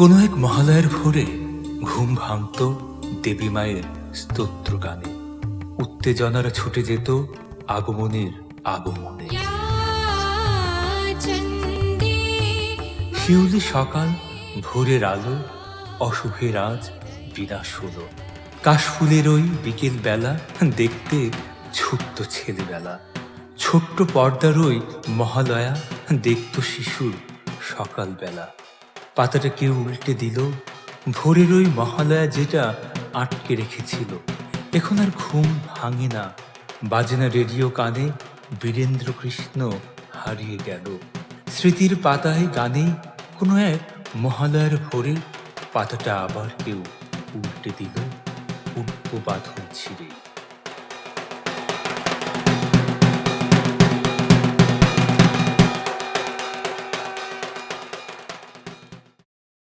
কোনো এক মহালয়ের ভোরে ঘুম ভাঙত দেবী মায়ের স্তোত্র গানে উত্তেজনারা ছুটে যেত আগমনের আগমনে। শিউলি সকাল, ভোরের আলো অশুভের আজ বিনাশ হল। কাশফুলের ওই বিকেল বেলা দেখতে ছোট্ট ছেলেবেলা। ছোট্ট পর্দার ওই মহালয়া দেখত শিশুর সকালবেলা। পাতাটা কেউ উল্টে দিল। ভোরের ওই মহালয়া যেটা আটকে রেখেছিল। এখন আর ঘুম ভাঙে না। বাজে না রেডিও কানে বীরেন্দ্র কৃষ্ণ হারিয়ে গেল। স্মৃতির পাতায় গানে কোনো এক মহালয়ার ভোরে পাতাটা আবার কেউ উল্টে দিল। উল্টো বাঁধন ছিঁড়ে।